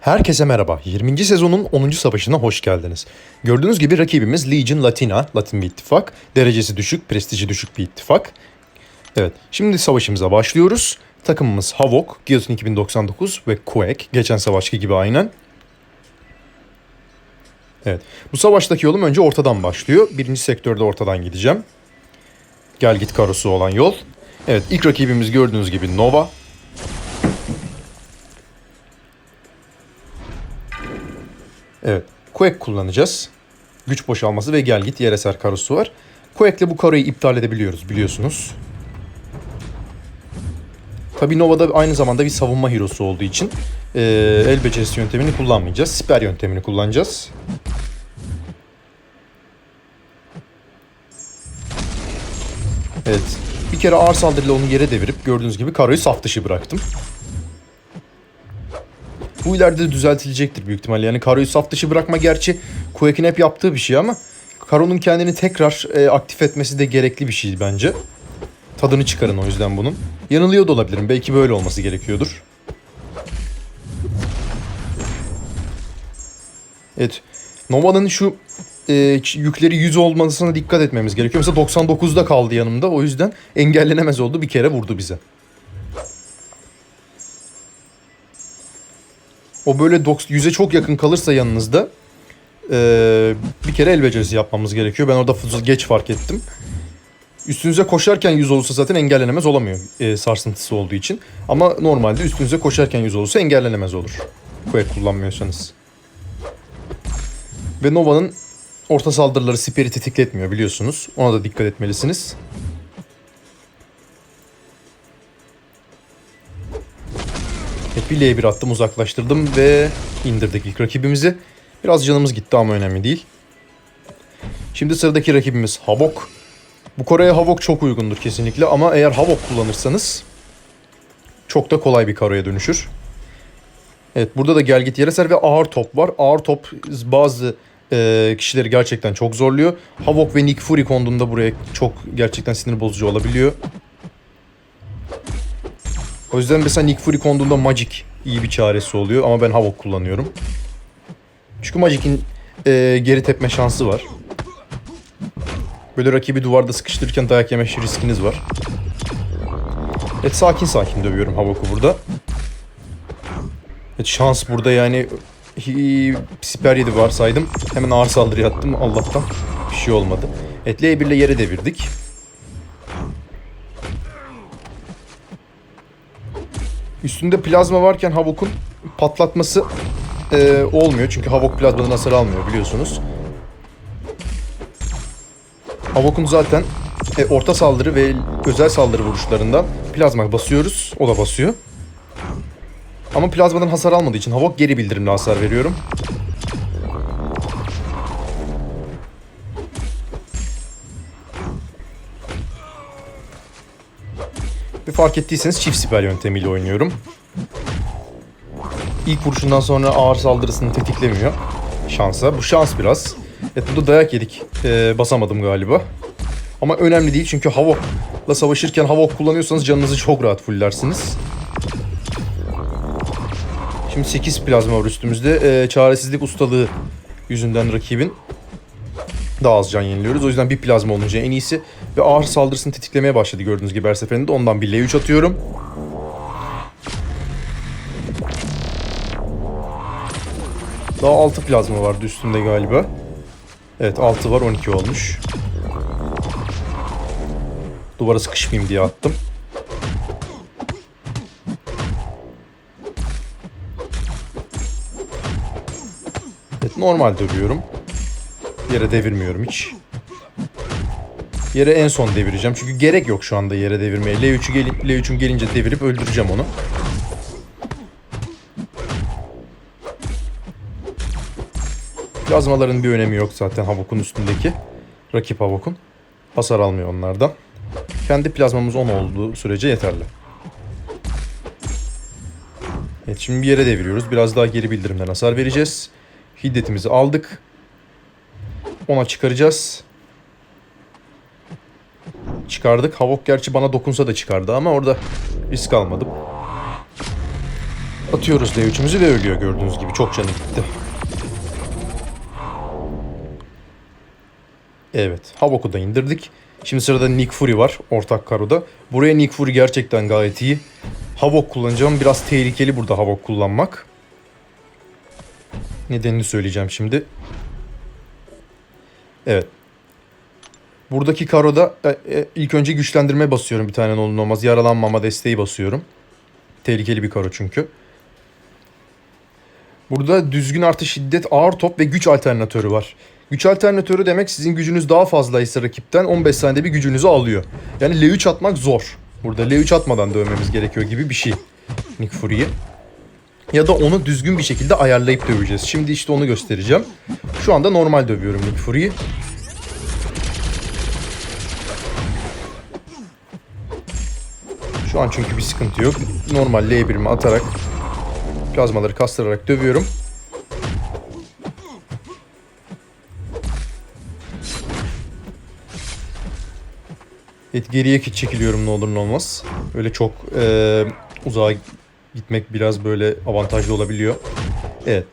Herkese merhaba. 20. sezonun 10. savaşına hoş geldiniz. Gördüğünüz gibi rakibimiz Legion Latina, Latin bir ittifak. Derecesi düşük, prestiji düşük bir ittifak. Evet, şimdi savaşımıza başlıyoruz. Takımımız Havok, Guillotine 2099 ve Quake. Geçen savaşki gibi aynen. Evet, bu savaştaki yolum önce ortadan başlıyor. Birinci sektörde ortadan gideceğim. Gel git karosu olan yol. Evet, ilk rakibimiz gördüğünüz gibi Nova. Evet. Quake kullanacağız. Güç boşalması ve gel git yer eser karosu var. Quake'le bu karoyu iptal edebiliyoruz biliyorsunuz. Tabi Nova'da aynı zamanda bir savunma hero'su olduğu için eee, el becerisi yöntemini kullanmayacağız. Siper yöntemini kullanacağız. Evet. Bir kere ağır saldırıyla onu yere devirip gördüğünüz gibi karoyu saf dışı bıraktım. Bu ileride de düzeltilecektir büyük ihtimalle. Yani Karo'yu saf dışı bırakma gerçi Quake'in hep yaptığı bir şey ama Karo'nun kendini tekrar e, aktif etmesi de gerekli bir şey bence. Tadını çıkarın o yüzden bunun. Yanılıyor da olabilirim. Belki böyle olması gerekiyordur. Evet. Nova'nın şu e, yükleri 100 olmasına dikkat etmemiz gerekiyor. Mesela 99'da kaldı yanımda. O yüzden engellenemez oldu. Bir kere vurdu bize. O böyle 100'e çok yakın kalırsa yanınızda eee, bir kere el becerisi yapmamız gerekiyor. Ben orada geç fark ettim. Üstünüze koşarken 100 olursa zaten engellenemez olamıyor eee, sarsıntısı olduğu için. Ama normalde üstünüze koşarken 100 olursa engellenemez olur. Quake kullanmıyorsanız. Ve Nova'nın orta saldırıları siperi tetikletmiyor biliyorsunuz. Ona da dikkat etmelisiniz. Hep bir L1 attım uzaklaştırdım ve indirdik ilk rakibimizi. Biraz canımız gitti ama önemli değil. Şimdi sıradaki rakibimiz Havok. Bu Kore'ye Havok çok uygundur kesinlikle ama eğer Havok kullanırsanız çok da kolay bir karoya dönüşür. Evet burada da gel git yere ve ağır top var. Ağır top bazı e, kişileri gerçekten çok zorluyor. Havok ve Nick Fury konduğunda buraya çok gerçekten sinir bozucu olabiliyor. O yüzden mesela Nick Fury konduğunda Magic iyi bir çaresi oluyor ama ben Havok kullanıyorum. Çünkü Magic'in e, geri tepme şansı var. Böyle rakibi duvarda sıkıştırırken dayak yeme riskiniz var. Evet sakin sakin dövüyorum Havok'u burada. Evet şans burada yani siper yedi varsaydım. Hemen ağır saldırı attım Allah'tan bir şey olmadı. Evet L1 ile yere devirdik. Üstünde plazma varken Havok'un patlatması e, olmuyor. Çünkü Havok plazmadan hasar almıyor biliyorsunuz. Havok'un zaten e, orta saldırı ve özel saldırı vuruşlarından plazma basıyoruz. O da basıyor. Ama plazmadan hasar almadığı için Havok geri bildirimle hasar veriyorum. Fark ettiyseniz çift siper yöntemiyle oynuyorum. İlk vuruşundan sonra ağır saldırısını tetiklemiyor şansa. Bu şans biraz. Evet burada dayak yedik. Ee, basamadım galiba. Ama önemli değil çünkü Havok'la savaşırken Havok kullanıyorsanız canınızı çok rahat fullersiniz. Şimdi 8 plazma var üstümüzde. Ee, çaresizlik ustalığı yüzünden rakibin daha az can yeniliyoruz. O yüzden bir plazma olunca en iyisi. Ve ağır saldırısını tetiklemeye başladı gördüğünüz gibi her seferinde. Ondan bir L3 atıyorum. Daha 6 plazma vardı üstünde galiba. Evet 6 var 12 olmuş. Duvara sıkışmayayım diye attım. Evet normal dövüyorum. Yere devirmiyorum hiç. Yere en son devireceğim. Çünkü gerek yok şu anda yere devirmeye. L3'ü gel L3'üm gelince devirip öldüreceğim onu. Plazmaların bir önemi yok zaten Havok'un üstündeki. Rakip Havok'un. Hasar almıyor onlardan. Kendi plazmamız 10 olduğu sürece yeterli. Evet şimdi bir yere deviriyoruz. Biraz daha geri bildirimden hasar vereceğiz. Hiddetimizi aldık. Ona çıkaracağız. Çıkardık. Havok gerçi bana dokunsa da çıkardı ama orada risk almadım. Atıyoruz L3'ümüzü ve ölüyor gördüğünüz gibi. Çok canı gitti. Evet. Havok'u da indirdik. Şimdi sırada Nick Fury var. Ortak karoda. Buraya Nick Fury gerçekten gayet iyi. Havok kullanacağım. Biraz tehlikeli burada Havok kullanmak. Nedenini söyleyeceğim şimdi. Evet. Buradaki karoda e, e, ilk önce güçlendirme basıyorum bir tane ne olmaz. Yaralanmama desteği basıyorum. Tehlikeli bir karo çünkü. Burada düzgün artı şiddet, ağır top ve güç alternatörü var. Güç alternatörü demek sizin gücünüz daha fazlaysa rakipten 15 saniyede bir gücünüzü alıyor. Yani L3 atmak zor. Burada L3 atmadan dövmemiz gerekiyor gibi bir şey. Nick Fury'yi. Ya da onu düzgün bir şekilde ayarlayıp döveceğiz. Şimdi işte onu göstereceğim. Şu anda normal dövüyorum Nick Fury'yi. Şu an çünkü bir sıkıntı yok. Normal L1'imi atarak plazmaları kastırarak dövüyorum. Evet geriye ki- çekiliyorum ne olur ne olmaz. Öyle çok eee uzağa gitmek biraz böyle avantajlı olabiliyor. Evet.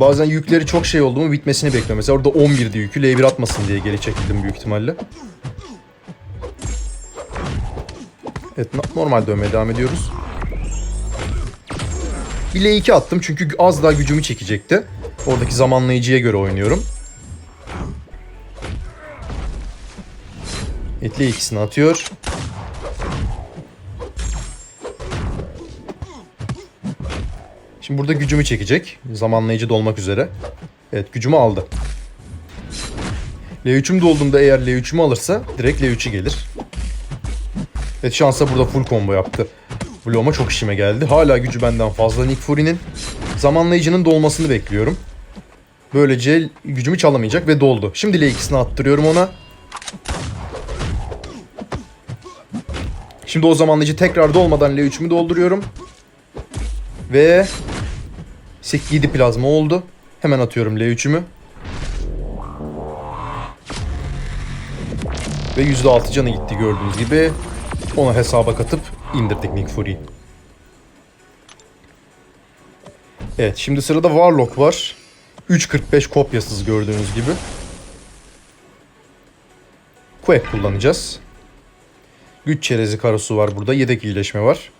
Bazen yükleri çok şey oldu mu bitmesini bekliyorum. Mesela orada 11'di yükü L1 atmasın diye geri çekildim büyük ihtimalle. Evet no- normal dövmeye devam ediyoruz. Bir L2 attım çünkü az daha gücümü çekecekti. Oradaki zamanlayıcıya göre oynuyorum. Evet L2'sini atıyor. Şimdi burada gücümü çekecek. Zamanlayıcı dolmak üzere. Evet gücümü aldı. L3'üm dolduğunda eğer L3'ümü alırsa direkt L3'ü gelir. Evet şansa burada full combo yaptı. Bloğuma çok işime geldi. Hala gücü benden fazla Nick Fury'nin. Zamanlayıcının dolmasını bekliyorum. Böylece gücümü çalamayacak ve doldu. Şimdi L2'sini attırıyorum ona. Şimdi o zamanlayıcı tekrar dolmadan L3'ümü dolduruyorum. Ve 7 plazma oldu. Hemen atıyorum L3'ümü. Ve %6 canı gitti gördüğünüz gibi. Onu hesaba katıp indirdik Nick Fury'yi. Evet şimdi sırada Warlock var. 3.45 kopyasız gördüğünüz gibi. Quake kullanacağız. Güç çerezi karosu var burada. Yedek iyileşme var.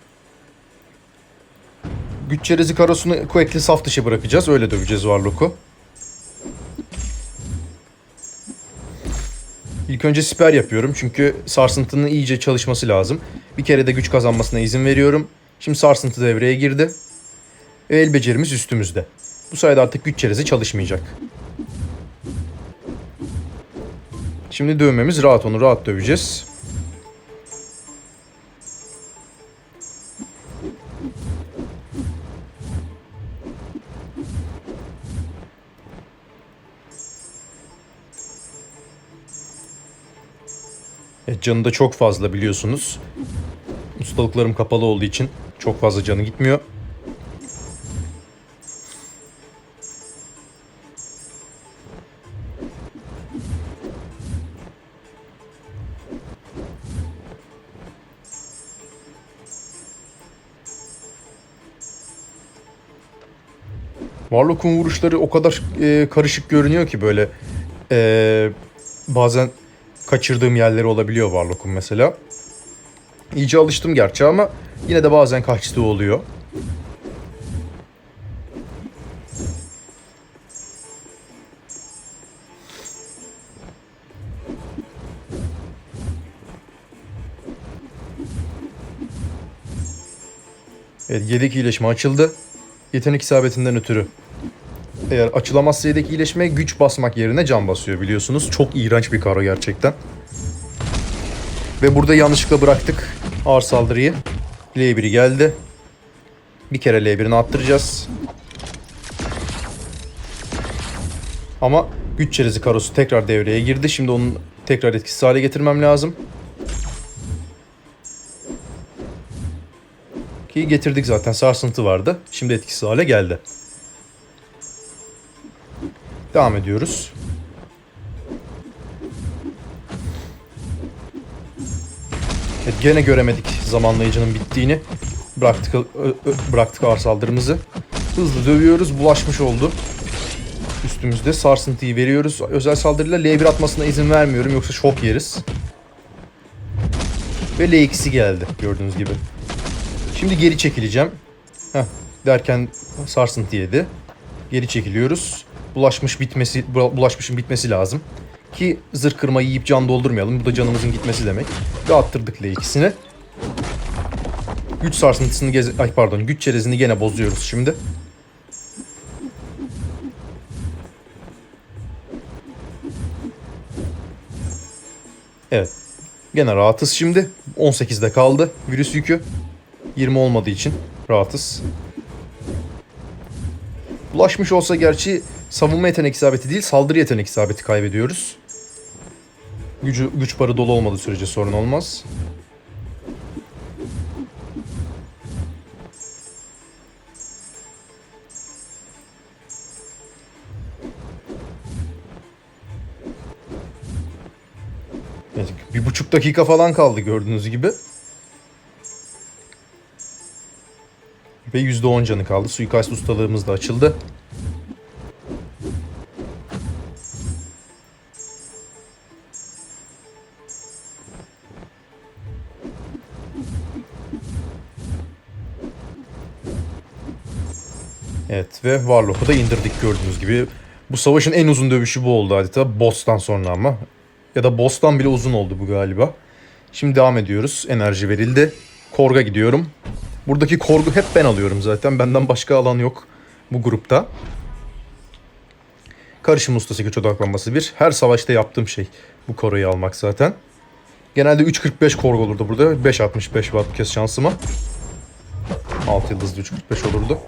Güç çerezi karosunu Quake'li saf dışı bırakacağız. Öyle döveceğiz Warlock'u. İlk önce siper yapıyorum çünkü sarsıntının iyice çalışması lazım. Bir kere de güç kazanmasına izin veriyorum. Şimdi sarsıntı devreye girdi. Ve el becerimiz üstümüzde. Bu sayede artık güç çerezi çalışmayacak. Şimdi dövmemiz rahat onu rahat döveceğiz. Evet, canı da çok fazla biliyorsunuz. Ustalıklarım kapalı olduğu için çok fazla canı gitmiyor. Warlock'un vuruşları o kadar e, karışık görünüyor ki böyle e, bazen kaçırdığım yerleri olabiliyor Warlock'un mesela. İyice alıştım gerçi ama yine de bazen kaçtığı oluyor. Evet yedek iyileşme açıldı. Yetenek isabetinden ötürü. Eğer açılamazsa yedek iyileşme güç basmak yerine can basıyor biliyorsunuz. Çok iğrenç bir karo gerçekten. Ve burada yanlışlıkla bıraktık ağır saldırıyı. L1'i geldi. Bir kere L1'ini attıracağız. Ama güç çerezi karosu tekrar devreye girdi. Şimdi onun tekrar etkisiz hale getirmem lazım. Ki getirdik zaten sarsıntı vardı. Şimdi etkisiz hale geldi. Devam ediyoruz. Evet, gene göremedik zamanlayıcının bittiğini. bıraktık ö- bıraktık ağır saldırımızı. Hızlı dövüyoruz. Bulaşmış oldu. Üstümüzde sarsıntıyı veriyoruz. Özel saldırıyla L1 atmasına izin vermiyorum yoksa şok yeriz. Ve L2'si geldi gördüğünüz gibi. Şimdi geri çekileceğim. Heh, derken sarsıntı yedi. Geri çekiliyoruz. Bulaşmış bitmesi, bu- bulaşmışın bitmesi lazım. Ki zırh kırma yiyip can doldurmayalım. Bu da canımızın gitmesi demek. Ve attırdık L2'sini. Güç sarsıntısını gez ay pardon güç çerezini gene bozuyoruz şimdi. Evet. Gene rahatız şimdi. 18'de kaldı virüs yükü. 20 olmadığı için rahatız. Bulaşmış olsa gerçi savunma yetenek isabeti değil saldırı yetenek isabeti kaybediyoruz. Gücü, güç barı dolu olmadığı sürece sorun olmaz. Bir buçuk dakika falan kaldı gördüğünüz gibi. Ve %10 canı kaldı. Suikast ustalığımız da açıldı. Ve Warlock'u da indirdik gördüğünüz gibi. Bu savaşın en uzun dövüşü bu oldu adeta. Boss'tan sonra ama. Ya da Boss'tan bile uzun oldu bu galiba. Şimdi devam ediyoruz. Enerji verildi. Korg'a gidiyorum. Buradaki Korg'u hep ben alıyorum zaten. Benden başka alan yok bu grupta. Karışım ustası güç odaklanması bir. Her savaşta yaptığım şey bu Korg'u almak zaten. Genelde 3.45 Korg olurdu burada. 5.65 var bu kez şansıma. 6 yıldızlı 3.45 olurdu.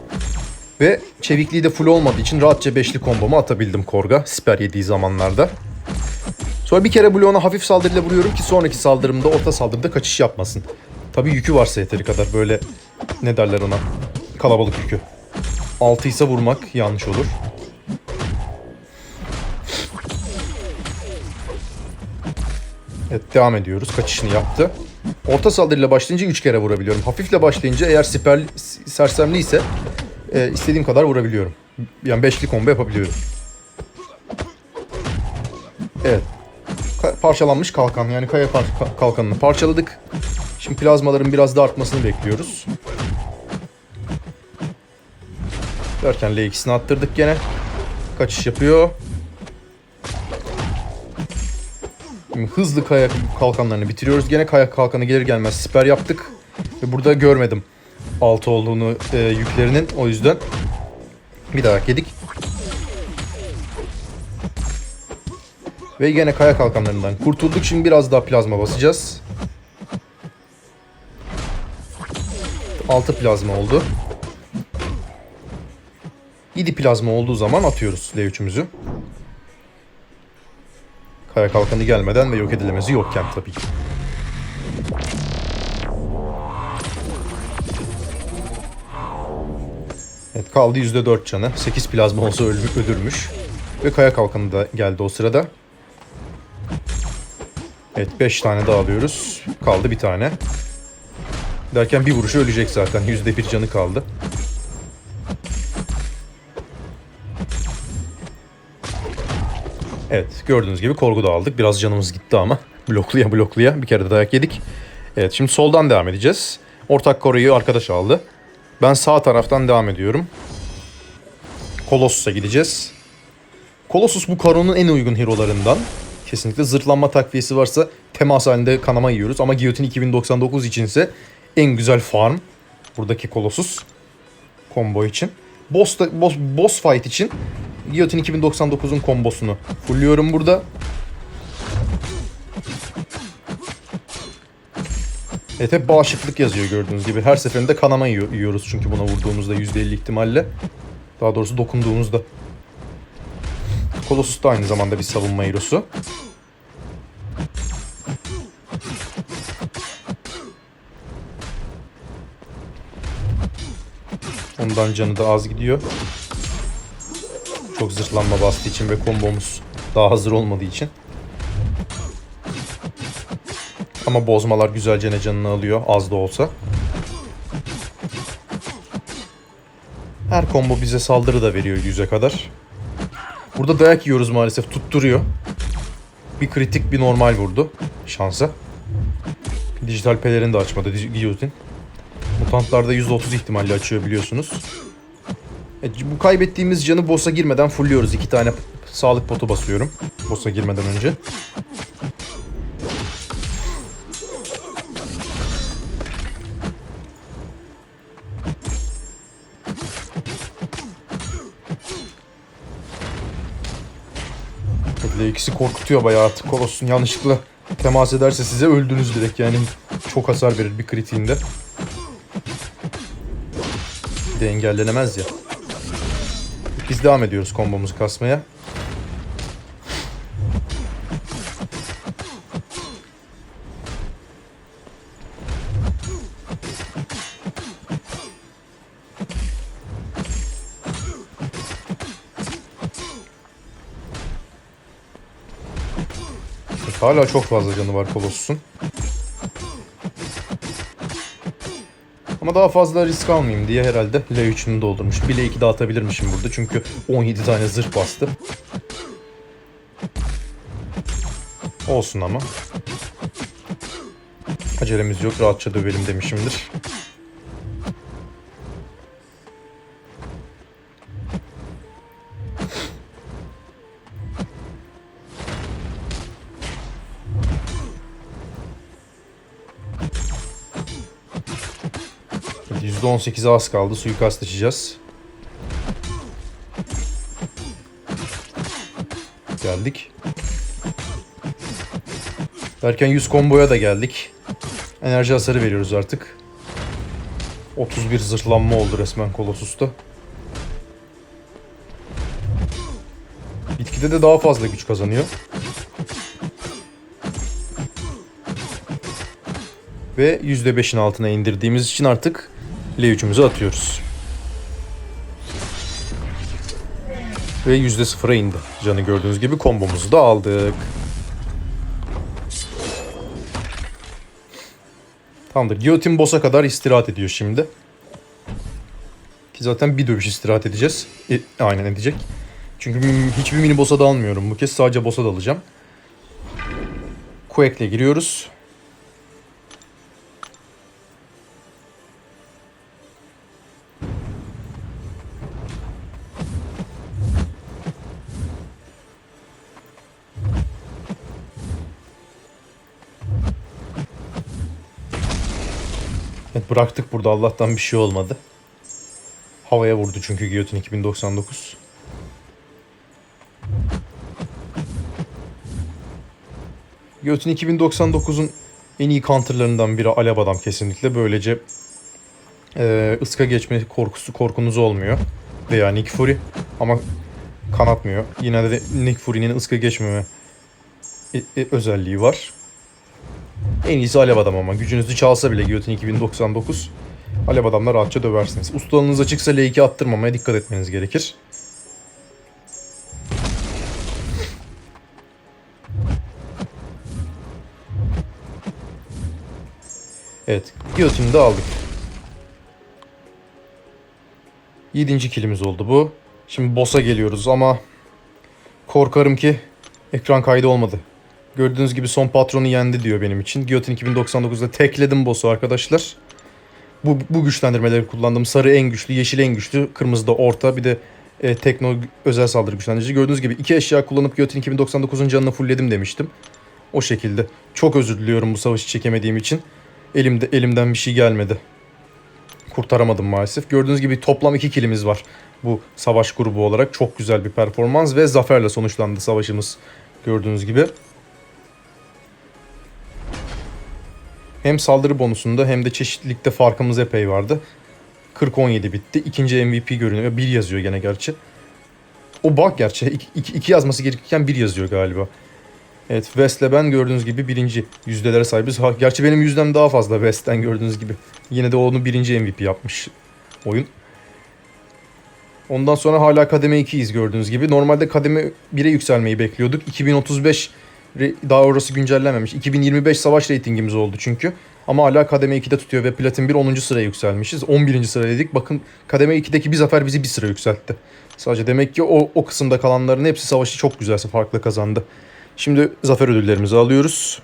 Ve çevikliği de full olmadığı için rahatça beşli kombomu atabildim Korg'a. Siper yediği zamanlarda. Sonra bir kere bloğuna hafif saldırıyla vuruyorum ki sonraki saldırımda orta saldırıda kaçış yapmasın. Tabii yükü varsa yeteri kadar böyle ne derler ona kalabalık yükü. 6 ise vurmak yanlış olur. Evet devam ediyoruz. Kaçışını yaptı. Orta saldırıyla başlayınca 3 kere vurabiliyorum. Hafifle başlayınca eğer siper sersemli ise e, istediğim kadar vurabiliyorum. Yani beşli combo yapabiliyorum. Evet. Ka- parçalanmış kalkan yani kaya par- ka- kalkanını parçaladık. Şimdi plazmaların biraz da artmasını bekliyoruz. Derken L2'sini attırdık gene. Kaçış yapıyor. Şimdi hızlı kaya kalkanlarını bitiriyoruz. Gene kaya kalkanı gelir gelmez siper yaptık. Ve burada görmedim altı olduğunu e, yüklerinin. O yüzden bir daha yedik. Ve yine kaya kalkanlarından kurtulduk. Şimdi biraz daha plazma basacağız. 6 plazma oldu. 7 plazma olduğu zaman atıyoruz L3'ümüzü. Kaya kalkanı gelmeden ve yok edilemezi yokken tabii ki. Evet kaldı %4 canı. 8 plazma olsa ölü- ölürmüş. Ve kaya kalkanı da geldi o sırada. Evet 5 tane daha alıyoruz. Kaldı bir tane. Derken bir vuruşu ölecek zaten. %1 canı kaldı. Evet gördüğünüz gibi korgu da aldık. Biraz canımız gitti ama blokluya blokluya bir kere de dayak yedik. Evet şimdi soldan devam edeceğiz. Ortak koruyu arkadaş aldı. Ben sağ taraftan devam ediyorum. Colossus'a gideceğiz. Colossus bu karonun en uygun hero'larından. Kesinlikle zırhlanma takviyesi varsa temas halinde kanama yiyoruz. Ama Giyotin 2099 içinse en güzel farm. Buradaki Colossus. Combo için. Boss, da, boss, boss fight için Giyotin 2099'un kombosunu fullüyorum burada. Evet hep bağışıklık yazıyor gördüğünüz gibi. Her seferinde kanama yiyor- yiyoruz çünkü buna vurduğumuzda %50 ihtimalle. Daha doğrusu dokunduğumuzda. Colossus da aynı zamanda bir savunma hero'su. Ondan canı da az gidiyor. Çok zırhlanma bastığı için ve kombomuz daha hazır olmadığı için. Ama bozmalar güzelce ne canını alıyor az da olsa. her combo bize saldırı da veriyor 100'e kadar. Burada dayak yiyoruz maalesef tutturuyor. Bir kritik bir normal vurdu şansa. Dijital pelerini de açmadı Guillotine. Mutantlarda %30 ihtimalle açıyor biliyorsunuz. E, bu kaybettiğimiz canı boss'a girmeden fullüyoruz. İki tane sağlık potu basıyorum. Boss'a girmeden önce. Bir de ikisi korkutuyor bayağı artık. Kolossun yanlışlıkla temas ederse size öldünüz direkt yani. Çok hasar verir bir kritiğinde. Bir de engellenemez ya. Biz devam ediyoruz kombomuzu kasmaya. Hala çok fazla canı var Kolossus'un. Ama daha fazla risk almayayım diye herhalde L3'ünü doldurmuş. Bile 2 dağıtabilirmişim burada çünkü 17 tane zırh bastı. Olsun ama. Acelemiz yok rahatça dövelim demişimdir. %18'e az kaldı. Suikast açacağız. Geldik. Derken 100 komboya da geldik. Enerji hasarı veriyoruz artık. 31 zırhlanma oldu resmen Colossus'ta. Bitkide de daha fazla güç kazanıyor. Ve %5'in altına indirdiğimiz için artık L3'ümüzü atıyoruz. Ve %0'a indi. Canı gördüğünüz gibi kombomuzu da aldık. Tamamdır. Guillotine boss'a kadar istirahat ediyor şimdi. Ki zaten bir dövüş istirahat edeceğiz. E, aynen edecek. Çünkü hiçbir mini boss'a dalmıyorum bu kez. Sadece boss'a dalacağım. Quake'le giriyoruz. Bıraktık burada Allah'tan bir şey olmadı. Havaya vurdu çünkü Guillotine 2099. Guillotine 2099'un en iyi counterlarından biri Alev Adam kesinlikle. Böylece e, ıska geçme korkusu korkunuz olmuyor. Veya Nick Fury ama kanatmıyor. Yine de Nick Fury'nin ıska geçmeme e- e- özelliği var. En iyisi Alev Adam ama. Gücünüzü çalsa bile Guillotine 2099 Alev Adam'la rahatça döversiniz. Ustalığınız açıksa L2 attırmamaya dikkat etmeniz gerekir. Evet. Guillotine'i de aldık. 7. kilimiz oldu bu. Şimdi boss'a geliyoruz ama korkarım ki ekran kaydı olmadı. Gördüğünüz gibi son patronu yendi diyor benim için. Guillotine 2099'da tekledim boss'u arkadaşlar. Bu, bu güçlendirmeleri kullandım. Sarı en güçlü, yeşil en güçlü, kırmızı da orta. Bir de e, tekno özel saldırı güçlendirici. Gördüğünüz gibi iki eşya kullanıp Guillotine 2099'un canını fullledim demiştim. O şekilde. Çok özür diliyorum bu savaşı çekemediğim için. Elimde elimden bir şey gelmedi. Kurtaramadım maalesef. Gördüğünüz gibi toplam iki kilimiz var. Bu savaş grubu olarak çok güzel bir performans ve zaferle sonuçlandı savaşımız. Gördüğünüz gibi. Hem saldırı bonusunda hem de çeşitlilikte farkımız epey vardı. 40-17 bitti. İkinci MVP görünüyor. Bir yazıyor gene gerçi. O bak gerçi. İki, iki, iki yazması gerekirken bir yazıyor galiba. Evet West'le ben gördüğünüz gibi birinci yüzdelere sahibiz. Ha, gerçi benim yüzdem daha fazla West'ten gördüğünüz gibi. Yine de onu birinci MVP yapmış oyun. Ondan sonra hala kademe 2'yiz gördüğünüz gibi. Normalde kademe 1'e yükselmeyi bekliyorduk. 2035 Re- Daha orası güncellenmemiş. 2025 savaş reytingimiz oldu çünkü. Ama hala kademe 2'de tutuyor ve platin 1 10. sıraya yükselmişiz. 11. sıradaydık. Bakın kademe 2'deki bir zafer bizi bir sıra yükseltti. Sadece demek ki o, o kısımda kalanların hepsi savaşı çok güzelse farklı kazandı. Şimdi zafer ödüllerimizi alıyoruz.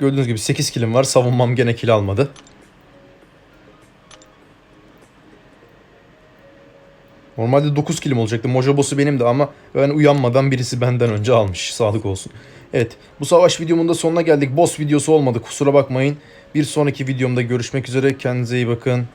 Gördüğünüz gibi 8 kilim var. Savunmam gene kill almadı. Normalde 9 kilim olacaktı. Mojo boss'u benim de ama ben uyanmadan birisi benden önce almış. Sağlık olsun. Evet bu savaş videomun da sonuna geldik. Boss videosu olmadı kusura bakmayın. Bir sonraki videomda görüşmek üzere. Kendinize iyi bakın.